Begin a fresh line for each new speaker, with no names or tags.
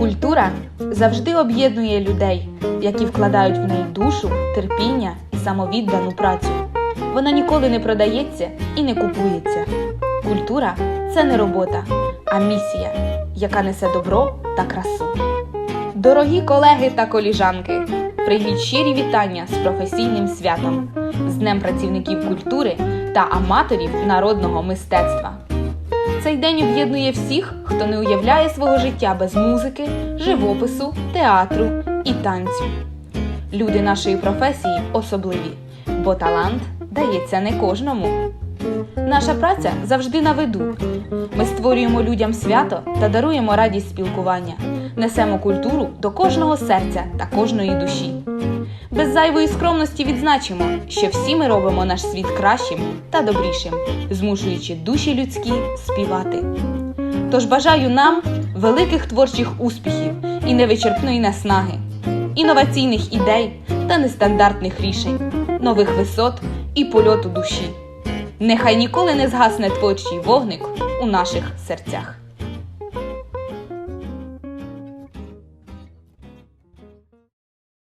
Культура завжди об'єднує людей, які вкладають в неї душу, терпіння і самовіддану працю. Вона ніколи не продається і не купується. Культура це не робота, а місія, яка несе добро та красу. Дорогі колеги та коліжанки, прийміть щирі вітання з професійним святом, з Днем працівників культури та аматорів народного мистецтва. Цей день об'єднує всіх, хто не уявляє свого життя без музики, живопису, театру і танцю. Люди нашої професії особливі, бо талант дається не кожному. Наша праця завжди на виду. Ми створюємо людям свято та даруємо радість спілкування, несемо культуру до кожного серця та кожної душі. Без зайвої скромності відзначимо, що всі ми робимо наш світ кращим та добрішим, змушуючи душі людські співати. Тож бажаю нам великих творчих успіхів і невичерпної наснаги, інноваційних ідей та нестандартних рішень, нових висот і польоту душі. Нехай ніколи не згасне творчий вогник у наших серцях.